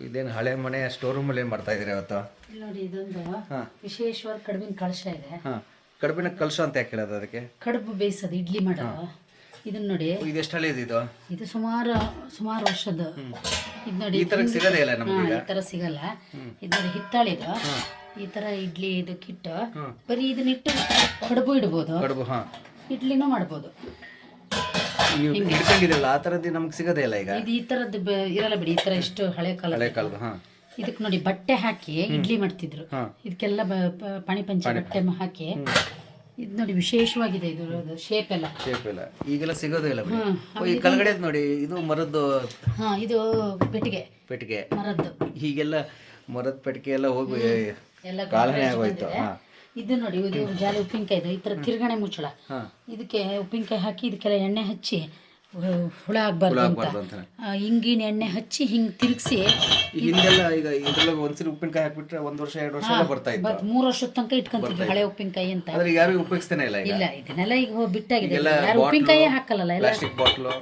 ಇದೇನು ಹಳೆ ಮನೆ ಸ್ಟೋರ್ ರೂಮಲ್ಲಿ ಏನು ಮಾಡ್ತಾ ಇದ್ದೀರಿ ಇವತ್ತು ಇಲ್ಲಿ ನೋಡಿ ಇದೊಂದು ಹಾ. ವಿಶೇಷವಾದ ಕಡುಬಿನ ಕಳಶ ಇದೆ. ಹಾಂ. ಕಡುಬಿನ ಕಲಶ ಅಂತ ಯಾಕೆ ಹೇಳೋದು ಅದಕ್ಕೆ? ಕಡುಬು ಬೇಯಿಸೋದು ಇಡ್ಲಿ ಮಾಡೋದು. ಇದನ್ನ ನೋಡಿ ಇದು ಎಷ್ಟು ಹಳೇದು ಇದು? ಇದು ಸುಮಾರು ಸುಮಾರು ವರ್ಷದ ಇದು ನೋಡಿ ಈ ತರ ಸಿಗೋದೇ ಇಲ್ಲ ನಮ್ಗೆ ಈಗ? ಈ ತರ ಸಿಗಲ್ಲ. ಇದು ನೋಡಿ ಹಿತ್ತಾಳಿದು ಈ ತರ ಇಡ್ಲಿ ಇದಕ್ಕಿಟ್ಟು ಬರೀ ಇದನ್ನ ಇಟ್ಟು ಕಡುಬು ಇಡ್ಬೋದು. ಕಡುಬು ಹಾಂ. ಇಡ್ಲಿನೂ ಮಾಡ್ಬೋದು. ನೀವು ಇಟ್ಕೊಂಡಿರಲ್ಲ ಆ ಥರದ್ದು ನಮ್ಗೆ ಸಿಗೋದೇ ಇಲ್ಲ ಈಗ. ಇದು ಈ ತರದ್ದು ಇರಲ್ಲ ಬಿಡಿ ಈ ತರ ಇಷ್ಟು ಹಳೆ ಕಾಲ ಹಳೆ ಕಾಲದ ಹಾಂ. ಇದಕ್ಕೆ ನೋಡಿ ಬಟ್ಟೆ ಹಾಕಿ ಇಡ್ಲಿ ಮಾಡ್ತಿದ್ರು. ಇದಕ್ಕೆಲ್ಲ ಪಾಣಿ ಪಂಚ ಬಟ್ಟೆ ಹಾಕಿ. ಇದು ನೋಡಿ ವಿಶೇಷವಾಗಿದೆ ಇದು ಶೇಪ್ ಎಲ್ಲ. ಶೇಪ್ ಎಲ್ಲ. ಈಗೆಲ್ಲ ಸಿಗೋದೇ ಇಲ್ಲ ಈ ಕೆಳಗಡೆ ನೋಡಿ ಇದು ಮರದ್ದು ಹಾ ಇದು ಪೆಟ್ಟಿಗೆ. ಪೆಟ್ಟಿಗೆ. ಮರದ್ದು. ಹೀಗೆಲ್ಲ ಮರದ ಪೆಟ್ಟಿಗೆ ಎಲ್ಲ ಹೋಗಿ ಎಲ್ಲ ಕಾಲನೇ ಆಗೋಯ್ತು. ಹಾಂ. ಇದು ನೋಡಿ ಇದು ಜಾಲಿ ಉಪ್ಪಿನಕಾಯಿ ಇದು ಈ ಥರ ತಿರ್ಗಣೆ ಮುಚ್ಚಳ. ಇದಕ್ಕೆ ಉಪ್ಪಿನಕಾಯಿ ಹಾಕಿ ಇದಕ್ಕೆಲ್ಲ ಎಣ್ಣೆ ಹಚ್ಚಿ ಹುಳ ಆಗ್ಬಾರ್ದು ಅಂತ. ಹಿಂಗಿನ ಎಣ್ಣೆ ಹಚ್ಚಿ ಹಿಂಗ್ ತಿರುಗಿಸಿ ಹಿಂದೆಲ್ಲ ಈಗ ಇದ್ರಲ್ಲ ಒಂದ್ಸರಿ ಉಪ್ಪಿನಕಾಯಿ ಹಾಕ್ಬಿಟ್ರೆ ಒಂದ್ ವರ್ಷ ಎರಡು ವರ್ಷ ಬರ್ತಾ ಇತ್ತು. ಬಟ್ ಮೂರು ವರ್ಷದ ತನಕ ಇಟ್ಕೊಂತಿದ್ವಿ ಹಳೆ ಉಪ್ಪಿನಕಾಯಿ ಅಂತ. ಆದ್ರೆ ಯಾರು ಉಪಯೋಗಿಸ್ತಾನೆ ಇಲ್ಲ ಇಲ್ಲ ಇದನ್ನೆಲ್ಲ ಈಗ ಬಿಟ್ಟಾಗಿದೆ. ಯಾರು ಉಪ್ಪಿನಕಾಯಿ ಹಾಕಲ್ಲ ಎಲ್ಲ ಪ್ಲಾಸ್ಟಿಕ್ ಬಾಟ್ಲು.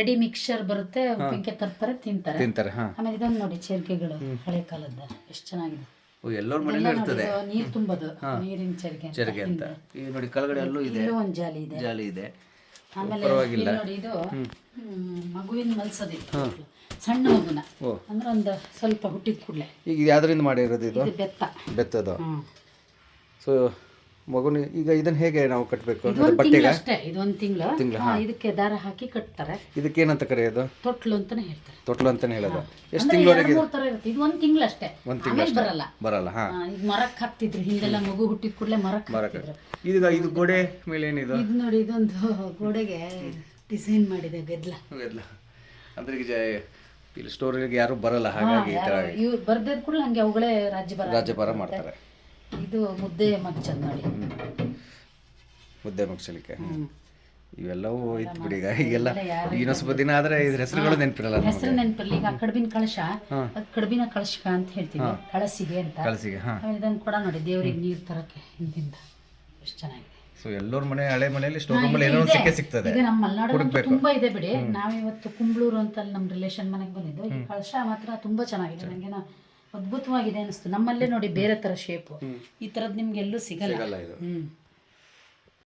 ರೆಡಿ ಮಿಕ್ಸರ್ ಬರುತ್ತೆ ಉಪ್ಪಿನಕಾಯಿ ತರ್ತಾರೆ ತಿಂತಾರೆ. ತಿಂತಾರೆ ಆಮೇಲೆ ಇದೊಂದು ನೋಡಿ ಚೇರ್ಕೆಗಳು ಹಳೆ ಕಾಲದ ಎಷ್ಟು ಚೆನ್ನಾಗಿದೆ. ಎಲ್ಲರ ಮನೆಯಲ್ಲಿ ಇರ್ತದೆ. ನೀರು ತುಂಬೋದು. ನೀರಿನ ಚರಿಗೆ ಅಂತ. ಚರಿಗೆ ಅಂತ. ಈಗ ನೋಡಿ ಕೆಳಗಡೆ ಅಲ್ಲೂ ಇದೆ. ಒಂದು ಜಾಲಿ ಇದೆ. ಜಾಲಿ ಇದೆ. ಆಮೇಲೆ ಪರವಾಗಿಲ್ಲ. ನೋಡಿ ಇದು ಮಗುವಿನ ಮಲ್ಸದಿ ಸಣ್ಣ ಮಗುನ. ಅಂದ್ರೆ ಒಂದು ಸ್ವಲ್ಪ ಹುಟ್ಟಿದ ಕೂಡಲೇ. ಈಗ ಯಾವ್ದರಿಂದ ಮಾಡಿರೋದು ಇದು? ಬೆತ್ತ. ಬೆತ್ತದು. ಸೊ ಮಗುನ ಈಗ ಇದನ್ನ ಹೇಗೆ ನಾವು ಕಟ್ಟಬೇಕು ಇದು ತಿಂಗಳು ಅಷ್ಟೇ ಇದು ಒಂದು ತಿಂಗಳು ತಿಂಗ್ಳು, ಇದಕ್ಕೆ ದಾರ ಹಾಕಿ ಕಟ್ತಾರೆ. ಇದಕ್ಕೇನಂತ ಕರೆಯೋದು? ತೊಟ್ಲು ಅಂತಾನೆ ಹೇಳ್ತಾರೆ. ತೊಟ್ಲು ಅಂತಾನೆ ಹೇಳೋದು. ಎಷ್ಟು ತಿಂಗಳವರೆಗೆ ಇದು ಒಂದು ತಿಂಗಳು ಅಷ್ಟೇ. ಒಂದ್ ತಿಂಗಳು ಬರಲ್ಲ. ಬರಲ್ಲ ಹಾ. ಈಗ ಮರಕ್ಕೆ ಹಾಕ್ತಿದ್ರು. ಹಿಂದೆಲ್ಲ ಮಗು ಹುಟ್ಟಿದ ಕೂಡಲೇ ಮರಕ್ಕೆ ಹಾಕ್ತಿದ್ರು. ಈಗ ಇದು ಗೋಡೆ ಮೇಲೆ ಏನಿದು? ಇದು ನೋಡಿ ಇದೊಂದು ಗೋಡೆಗೆ ಡಿಸೈನ್ ಮಾಡಿದೆ ಗೆದ್ಲ. ಗೆದ್ಲ. ಅಂದ್ರೆ ಈಗ ಇಲ್ಲಿ ಸ್ಟೋರಿಗೆ ಯಾರು ಬರಲ್ಲ. ಹಾಗಾಗಿ ಈ ತರ ಇವ್ ಬರ್ದಿದ್ ಕೂಡಲೇ ಹಂಗೆ ಅವುಗಳೇ ರಾಜ್ಯಭಾರ ರಾಜ್ಯಭಾರ ಮಾಡ್ತಾರೆ. ಇದು ಮುದ್ದೆ ಮಗ್ಚಂದ್ ನೋಡಿ ಮುದ್ದೆ ಮಕ್ಷಲಿಕೆ ಇವೆಲ್ಲವೂ ಇತ್ತು ಬಿಡಿ ಈಗ. ಈಗೆಲ್ಲ ಇನ್ನೊಂದು ದಿನ ಆದ್ರೆ ಇದ್ರ ಹೆಸರುಗಳು ನೆನಪಿರಲ್ಲ ಹೆಸರು ನೆನಪಿರಲಿ ಈಗ ಕಡಬಿನ ಕಳಶ. ಅದ್ ಕಡುಬಿನ ಕಳಶಕ ಅಂತ ಹೇಳ್ತೀವಿ ಕಳಸಿಗೆ ಅಂತ. ಕಳಸಿಗೆ ಆಮೇಲೆ ಇದನ್ನು ಕೂಡ ನೋಡಿ ದೇವರಿಗೆ ನೀರು ತರಕ್ಕೆ ಹಿಂದಿಂದ. ಎಷ್ಟು ಚೆನ್ನಾಗಿದೆ. ಸೊ ಎಲ್ಲರ ಮನೆ ಹಳೆ ಮನೆಯಲ್ಲಿ ರೂಮಲ್ಲಿ ಏನೋ ಸಿಕ್ಕೇ ಸಿಗ್ತದೆ. ನಮ್ಮ ಮಲೆನಾಡು ತುಂಬಾ ಇದೆ ಬಿಡಿ. ನಾವಿವತ್ತು ಕುಂಬ್ಳೂರು ಅಂತ ಅಲ್ಲಿ ನಮ್ಮ ರಿಲೇಷನ್ ಮನೆಗೆ ಬಂದಿದ್ದು. ಈ ಕಳಶ ಮಾತ್ರ ತುಂಬಾ ಚೆನ್ನಾಗಿದೆ. ನನಗೆ ಅದ್ಭುತವಾಗಿದೆ ಅನಿಸ್ತು. ನಮ್ಮಲ್ಲೇ ನೋಡಿ ಬೇರೆ ತರ ಶೇಪು ಈ ತರದ್ ನಿಮ್ಗೆ ಎಲ್ಲೂ ಸಿಗಲ್ಲ. ಹ್ಮ್.